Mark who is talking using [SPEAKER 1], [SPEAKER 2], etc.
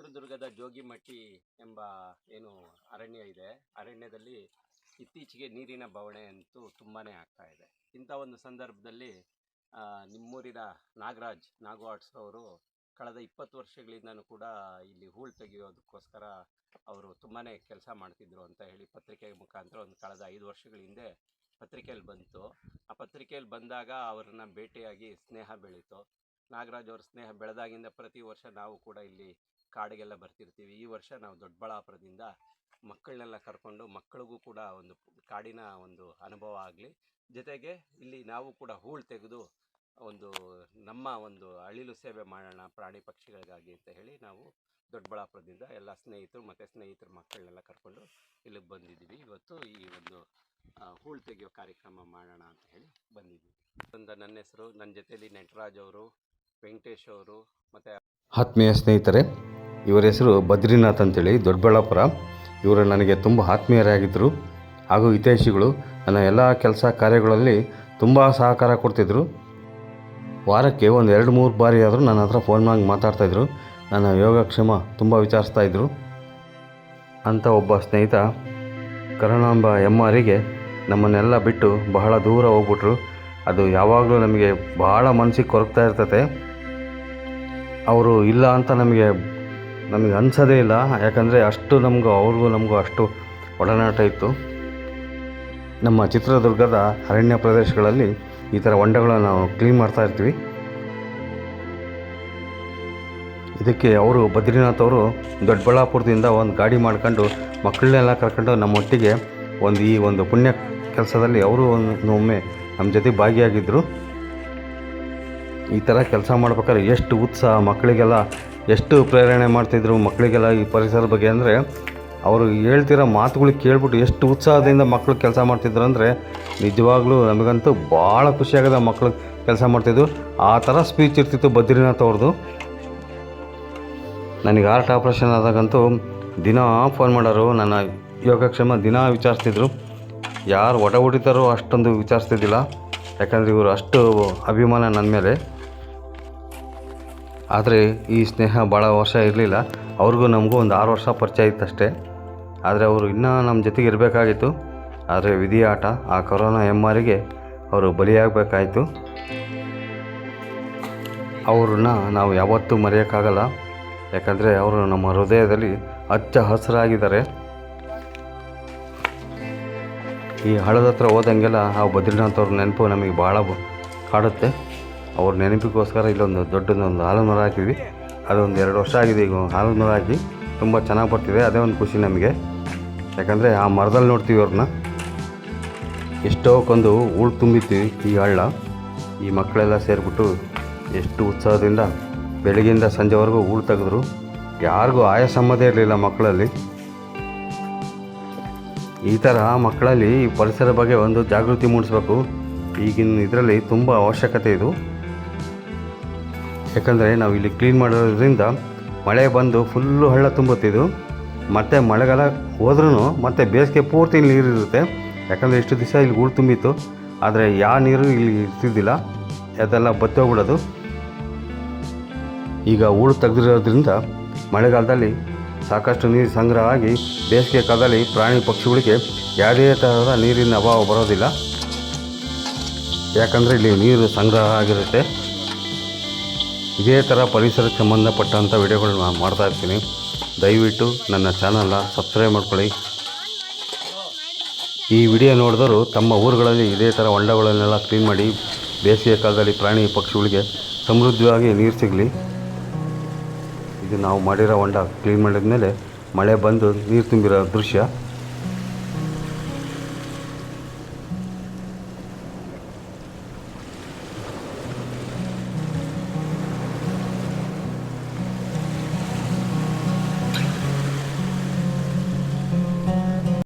[SPEAKER 1] ಚಿತ್ರದುರ್ಗದ ಜೋಗಿಮಟ್ಟಿ ಎಂಬ ಏನು ಅರಣ್ಯ ಇದೆ. ಅರಣ್ಯದಲ್ಲಿ ಇತ್ತೀಚೆಗೆ ನೀರಿನ ಬವಣೆ ಅಂತೂ ತುಂಬಾ ಆಗ್ತಾ ಇದೆ. ಇಂಥ ಒಂದು ಸಂದರ್ಭದಲ್ಲಿ ನಿಮ್ಮೂರಿನ ನಾಗರಾಜ್ ನಾಗವಾಡ್ಸ್ ಅವರು ಕಳೆದ ಇಪ್ಪತ್ತು ವರ್ಷಗಳಿಂದನೂ ಕೂಡ ಇಲ್ಲಿ ಹೂಳು ತೆಗೆಯೋದಕ್ಕೋಸ್ಕರ ಅವರು ತುಂಬಾ ಕೆಲಸ ಮಾಡ್ತಿದ್ರು ಅಂತ ಹೇಳಿ ಪತ್ರಿಕೆ ಮುಖಾಂತರ ಒಂದು ಕಳೆದ ಐದು ವರ್ಷಗಳ ಹಿಂದೆ ಪತ್ರಿಕೆಯಲ್ಲಿ ಬಂತು. ಆ ಪತ್ರಿಕೆಯಲ್ಲಿ ಬಂದಾಗ ಅವರನ್ನ ಭೇಟಿಯಾಗಿ ಸ್ನೇಹ ಬೆಳೀತು. ನಾಗರಾಜ್ ಅವ್ರ ಸ್ನೇಹ ಬೆಳೆದಾಗಿಂದ ಪ್ರತಿ ವರ್ಷ ನಾವು ಕೂಡ ಇಲ್ಲಿ ಕಾಡಿಗೆಲ್ಲ ಬರ್ತಿರ್ತೀವಿ. ಈ ವರ್ಷ ನಾವು ದೊಡ್ಡಬಳ್ಳಾಪುರದಿಂದ ಮಕ್ಕಳನ್ನೆಲ್ಲ ಕರ್ಕೊಂಡು ಮಕ್ಕಳಿಗೂ ಕೂಡ ಒಂದು ಕಾಡಿನ ಒಂದು ಅನುಭವ ಆಗಲಿ, ಜೊತೆಗೆ ಇಲ್ಲಿ ನಾವು ಕೂಡ ಹೂಳು ತೆಗೆದು ಒಂದು ನಮ್ಮ ಒಂದು ಅಳಿಲು ಸೇವೆ ಮಾಡೋಣ ಪ್ರಾಣಿ ಪಕ್ಷಿಗಳಿಗಾಗಿ ಅಂತ ಹೇಳಿ ನಾವು ದೊಡ್ಡಬಳ್ಳಾಪುರದಿಂದ ಎಲ್ಲ ಸ್ನೇಹಿತರು ಮತ್ತು ಸ್ನೇಹಿತರ ಮಕ್ಕಳನ್ನೆಲ್ಲ ಕರ್ಕೊಂಡು ಇಲ್ಲಿಗೆ ಬಂದಿದ್ದೀವಿ. ಇವತ್ತು ಈ ಒಂದು ಹೂಳು ತೆಗೆಯೋ ಕಾರ್ಯಕ್ರಮ ಮಾಡೋಣ ಅಂತ ಹೇಳಿ ಬಂದಿದ್ದೀವಿ. ಒಂದು ನನ್ನ ಹೆಸರು, ನನ್ನ ಜೊತೆಯಲ್ಲಿ ನಟರಾಜ್ ಅವರು, ವೆಂಕಟೇಶ್ ಅವರು ಮತ್ತು
[SPEAKER 2] ಆತ್ಮೀಯ ಸ್ನೇಹಿತರೆ ಇವರ ಹೆಸರು ಬದ್ರಿನಾಥ್ ಅಂತೇಳಿ, ದೊಡ್ಡಬಳ್ಳಾಪುರ. ಇವರು ನನಗೆ ತುಂಬ ಆತ್ಮೀಯರಾಗಿದ್ದರು. ಹಾಗೂ ಹಿತೈಷಿಗಳು ನನ್ನ ಎಲ್ಲ ಕೆಲಸ ಕಾರ್ಯಗಳಲ್ಲಿ ತುಂಬ ಸಹಕಾರ ಕೊಡ್ತಿದ್ದರು ವಾರಕ್ಕೆ ಒಂದು ಎರಡು ಮೂರು ಬಾರಿ ಆದರೂ ನನ್ನ ಹತ್ರ ಫೋನ್ ಮಾಡಿ ಮಾತಾಡ್ತಾಯಿದ್ರು ನನ್ನ ಯೋಗಕ್ಷೇಮ ತುಂಬ ವಿಚಾರಿಸ್ತಾ ಇದ್ದರು ಅಂಥ ಒಬ್ಬ ಸ್ನೇಹಿತ ಕರುಣಾಂಬ ಎಮ್ಮಾರಿಗೆ ನಮ್ಮನ್ನೆಲ್ಲ ಬಿಟ್ಟು ಬಹಳ ದೂರ ಹೋಗ್ಬಿಟ್ರು. ಅದು ಯಾವಾಗಲೂ ನಮಗೆ ಬಹಳ ಮನಸ್ಸಿಗೆ ಕೊರಗ್ತಾ ಇರ್ತತೆ. ಅವರು ಇಲ್ಲ ಅಂತ ನಮಗೆ ನಮಗೆ ಅನ್ಸೋದೇ ಇಲ್ಲ. ಯಾಕಂದರೆ ಅಷ್ಟು ನಮಗೂ, ಅವ್ರಿಗೂ ನಮಗೂ ಅಷ್ಟು ಒಡನಾಟ ಇತ್ತು. ನಮ್ಮ ಚಿತ್ರದುರ್ಗದ ಅರಣ್ಯ ಪ್ರದೇಶಗಳಲ್ಲಿ ಈ ಥರ ಹೊಂಡಗಳನ್ನು ನಾವು ಕ್ಲೀನ್ ಮಾಡ್ತಾ ಇರ್ತೀವಿ. ಇದಕ್ಕೆ ಅವರು ಬದ್ರಿನಾಥ್ ಅವರು ದೊಡ್ಡಬಳ್ಳಾಪುರದಿಂದ ಒಂದು ಗಾಡಿ ಮಾಡ್ಕೊಂಡು ಮಕ್ಕಳನ್ನೆಲ್ಲ ಕರ್ಕೊಂಡು ನಮ್ಮೊಟ್ಟಿಗೆ ಒಂದು ಈ ಒಂದು ಪುಣ್ಯ ಕೆಲಸದಲ್ಲಿ ಅವರು ಒಂದು ಒಮ್ಮೆ ನಮ್ಮ ಜೊತೆ ಭಾಗಿಯಾಗಿದ್ದರು ಈ ಥರ ಕೆಲಸ ಮಾಡ್ಬೇಕಾದ್ರೆ ಎಷ್ಟು ಉತ್ಸಾಹ ಮಕ್ಕಳಿಗೆಲ್ಲ ಎಷ್ಟು ಪ್ರೇರಣೆ ಮಾಡ್ತಿದ್ರು ಮಕ್ಕಳಿಗೆಲ್ಲ ಈ ಪರಿಸರದ ಬಗ್ಗೆ ಅಂದರೆ, ಅವರು ಹೇಳ್ತಿರೋ ಮಾತುಗಳು ಕೇಳ್ಬಿಟ್ಟು ಎಷ್ಟು ಉತ್ಸಾಹದಿಂದ ಮಕ್ಕಳು ಕೆಲಸ ಮಾಡ್ತಿದ್ರು ಅಂದರೆ, ನಿಜವಾಗ್ಲೂ ನಮಗಂತೂ ಭಾಳ ಖುಷಿಯಾಗದ ಮಕ್ಕಳು ಕೆಲಸ ಮಾಡ್ತಿದ್ರು. ಆ ಥರ ಸ್ಪೀಚ್ ಇರ್ತಿತ್ತು ಬದ್ರಿನಾಥ್ ಅವ್ರದ್ದು ನನಗೆ ಹಾರ್ಟ್ ಆಪ್ರೇಷನ್ ಆದಾಗಂತೂ ದಿನ ಫೋನ್ ಮಾಡೋರು, ನನ್ನ ಯೋಗಕ್ಷೇಮ ದಿನ ವಿಚಾರಿಸ್ತಿದ್ರು. ಯಾರು ಒಡ ಹೊಡಿತಾರೋ ಅಷ್ಟೊಂದು ವಿಚಾರಿಸ್ತಿದ್ದಿಲ್ಲ. ಯಾಕಂದರೆ ಇವರು ಅಷ್ಟು ಅಭಿಮಾನ ನನ್ನ ಮೇಲೆ. ಆದರೆ ಈ ಸ್ನೇಹ ಭಾಳ ವರ್ಷ ಇರಲಿಲ್ಲ. ಅವ್ರಿಗೂ ನಮಗೂ ಒಂದು ಆರು ವರ್ಷ ಪರಿಚಯ ಇತ್ತಷ್ಟೇ. ಆದರೆ ಅವರು ಇನ್ನೂ ನಮ್ಮ ಜೊತೆಗೆ ಇರಬೇಕಾಗಿತ್ತು. ಆದರೆ ವಿಧಿ ಆಟ, ಆ ಕೊರೋನಾ ಎಮ್ಮಾರಿಗೆ ಅವರು ಬಲಿಯಾಗಬೇಕಾಯಿತು. ಅವ್ರನ್ನ ನಾವು ಯಾವತ್ತೂ ಮರೆಯೋಕ್ಕಾಗಲ್ಲ. ಯಾಕಂದರೆ ಅವರು ನಮ್ಮ ಹೃದಯದಲ್ಲಿ ಹಚ್ಚ ಹಸಿರಾಗಿದ್ದಾರೆ. ಈ ಹಳ್ಳದ ಹತ್ರ ಹೋದಂಗೆಲ್ಲ ಆ ಬದ್ರಿನಾಥ್ ಅವ್ರ ನೆನಪು ನಮಗೆ ಭಾಳ ಕಾಡುತ್ತೆ. ಅವ್ರ ನೆನಪಿಗೋಸ್ಕರ ಇಲ್ಲೊಂದು ದೊಡ್ಡದೊಂದು ಹಾಲು ಮರ ಹಾಕಿದ್ವಿ. ಅದೊಂದು ಎರಡು ವರ್ಷ ಆಗಿದೆ ಈಗ ಹಾಲು ಮರ ಹಾಕಿ. ತುಂಬ ಚೆನ್ನಾಗಿ ಬರ್ತಿದೆ. ಅದೇ ಒಂದು ಖುಷಿ ನಮಗೆ. ಯಾಕಂದರೆ ಆ ಮರದಲ್ಲಿ ನೋಡ್ತೀವಿ ಅವ್ರನ್ನ ಎಷ್ಟೋಕೊಂದು ಹೂಳು ತುಂಬಿತ್ತೀವಿ ಈ ಹಳ್ಳ. ಈ ಮಕ್ಕಳೆಲ್ಲ ಸೇರಿಬಿಟ್ಟು ಎಷ್ಟು ಉತ್ಸಾಹದಿಂದ ಬೆಳಗ್ಗೆಯಿಂದ ಸಂಜೆವರೆಗೂ ಹೂಳು ತೆಗೆದ್ರು. ಯಾರಿಗೂ ಆಯಾಸಮ್ಮದೇ ಇರಲಿಲ್ಲ ಮಕ್ಕಳಲ್ಲಿ. ಈ ಥರ ಮಕ್ಕಳಲ್ಲಿ ಪರಿಸರ ಬಗ್ಗೆ ಒಂದು ಜಾಗೃತಿ ಮೂಡಿಸ್ಬೇಕು. ಈಗಿನ ಇದರಲ್ಲಿ ತುಂಬ ಅವಶ್ಯಕತೆ ಇದು. ಯಾಕಂದರೆ ನಾವು ಇಲ್ಲಿ ಕ್ಲೀನ್ ಮಾಡೋದ್ರಿಂದ ಮಳೆ ಬಂದು ಫುಲ್ಲು ಹಳ್ಳ ತುಂಬುತ್ತಿದ್ದು. ಮತ್ತು ಮಳೆಗಾಲ ಹೋದ್ರೂ ಮತ್ತು ಬೇಸಿಗೆ ಪೂರ್ತಿ ನೀರಿರುತ್ತೆ ಯಾಕಂದರೆ ಇಷ್ಟು ದಿವಸ ಇಲ್ಲಿ ಊರು ತುಂಬಿತ್ತು. ಆದರೆ ಯಾವ ನೀರು ಇಲ್ಲಿ ಇರ್ತಿದ್ದಿಲ್ಲ. ಅದೆಲ್ಲ ಬತ್ತೋಗ್ಬಿಡೋದು ಈಗ ಹೂಳು ತೆಗೆದಿರೋದ್ರಿಂದ ಮಳೆಗಾಲದಲ್ಲಿ ಸಾಕಷ್ಟು ನೀರು ಸಂಗ್ರಹ ಆಗಿ ಬೇಸಿಗೆ ಕಾಲದಲ್ಲಿ ಪ್ರಾಣಿ ಪಕ್ಷಿಗಳಿಗೆ ಯಾವುದೇ ಥರದ ನೀರಿನ ಅಭಾವ ಬರೋದಿಲ್ಲ. ಯಾಕಂದರೆ ಇಲ್ಲಿ ನೀರು ಸಂಗ್ರಹ ಆಗಿರುತ್ತೆ. ಇದೇ ಥರ ಪರಿಸರಕ್ಕೆ ಸಂಬಂಧಪಟ್ಟಂಥ ವಿಡಿಯೋಗಳನ್ನ ಮಾಡ್ತಾ ಇರ್ತೀನಿ. ದಯವಿಟ್ಟು ನನ್ನ ಚಾನಲ್ನ ಸಬ್ಸ್ಕ್ರೈಬ್ ಮಾಡ್ಕೊಳ್ಳಿ. ಈ ವಿಡಿಯೋ ನೋಡಿದವರು ತಮ್ಮ ಊರುಗಳಲ್ಲಿ ಇದೇ ಥರ ಹೊಂಡಗಳನ್ನೆಲ್ಲ ಕ್ಲೀನ್ ಮಾಡಿ ಬೇಸಿಗೆ ಕಾಲದಲ್ಲಿ ಪ್ರಾಣಿ ಪಕ್ಷಿಗಳಿಗೆ ಸಮೃದ್ಧವಾಗಿ ನೀರು ಸಿಗಲಿ. ಇದು ನಾವು ಮಾಡಿರೋ ಹೊಂಡ ಕ್ಲೀನ್ ಮಾಡಿದ ಮೇಲೆ ಮಳೆ ಬಂದು ನೀರು ತುಂಬಿರೋ ದೃಶ್ಯ.